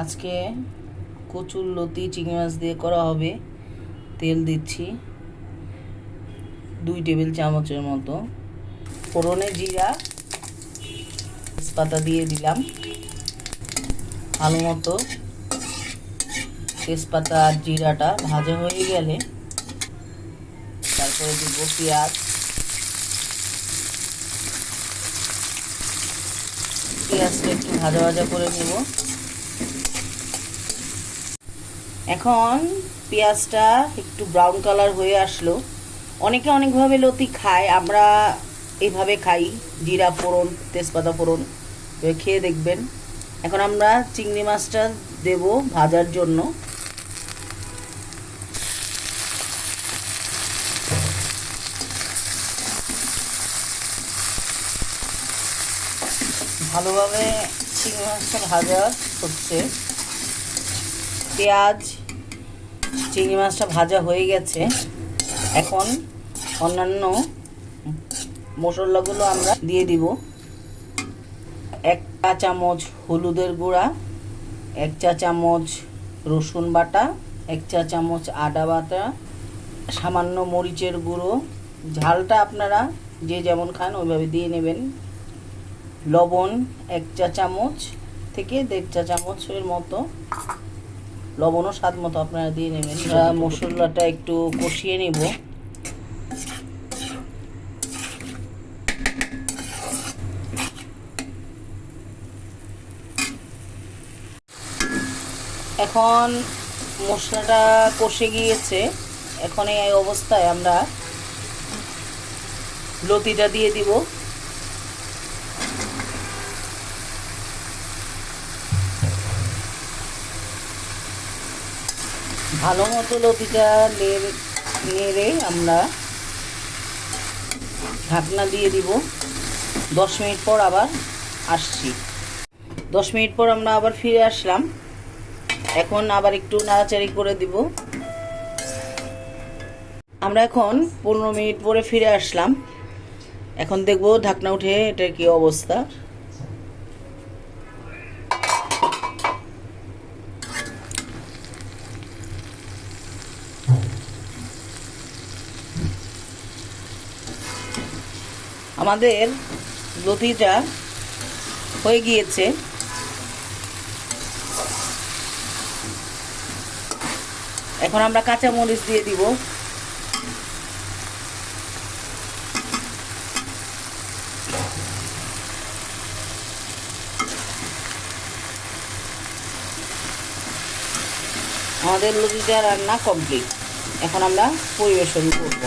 আজকে কচুর লতি, চিংড়ি মাছ দিয়ে করা হবে। তেল দিচ্ছি দুই টেবিল চামচের মতো। ফোড়নে জিরা, তেজপাতা দিয়ে দিলাম। ভালো মতো তেজপাতা আর জিরাটা ভাজা হয়ে গেলে তারপরে দিব পেঁয়াজ। পেঁয়াজটা একটু ভাজা ভাজা করে নেব। এখন পেঁয়াজটা একটু ব্রাউন কালার হয়ে আসলো। অনেকে অনেকভাবে লতি খায়, আমরা এইভাবে খাই, জিরা ফোড়ন, তেজপাতা ফোড়ন খেয়ে দেখবেন। এখন আমরা চিংড়ি মাছটা দেব ভাজার জন্য। ভালোভাবে চিংড়ি মাছটা ভাজা হচ্ছে। পেঁয়াজ, চিংড়ি মাছটা ভাজা হয়ে গেছে। এখন অন্যান্য মশলাগুলো আমরা দিয়ে দিব। এক চা চামচ হলুদের গুঁড়া, এক চা চামচ রসুন বাটা, এক চা চামচ আদা বাটা, সামান্য মরিচের গুঁড়ো। ঝালটা আপনারা যে যেমন খান ওইভাবে দিয়ে নেবেন। লবণ এক চা চামচ থেকে দেড় চা চামচের মতো লবণও স্বাদ মতো আপনারা দিয়ে নেবেন। মশলাটা একটু কষিয়ে নেব। এখন মশলাটা কষে গিয়েছে। এখন এই অবস্থায় আমরা লতিটা দিয়ে দিব। ভালো মতো লতিটা নেড়ে আমরা ঢাকনা দিয়ে দিব। দশ মিনিট পর আবার আসছি। দশ মিনিট পর আমরা আবার ফিরে আসলাম। এখন আবার একটু নাড়াচাড়ি করে দিব। আমরা এখন পনেরো মিনিট পরে ফিরে আসলাম। এখন দেখব ঢাকনা উঠে এটার কি অবস্থা। আমাদের লতিটা হয়ে গিয়েছে। এখন আমরা কাঁচা মরিচ দিয়ে দিব। আমাদের লতিটা রান্না কমপ্লিট। এখন আমরা পরিবেশন করব।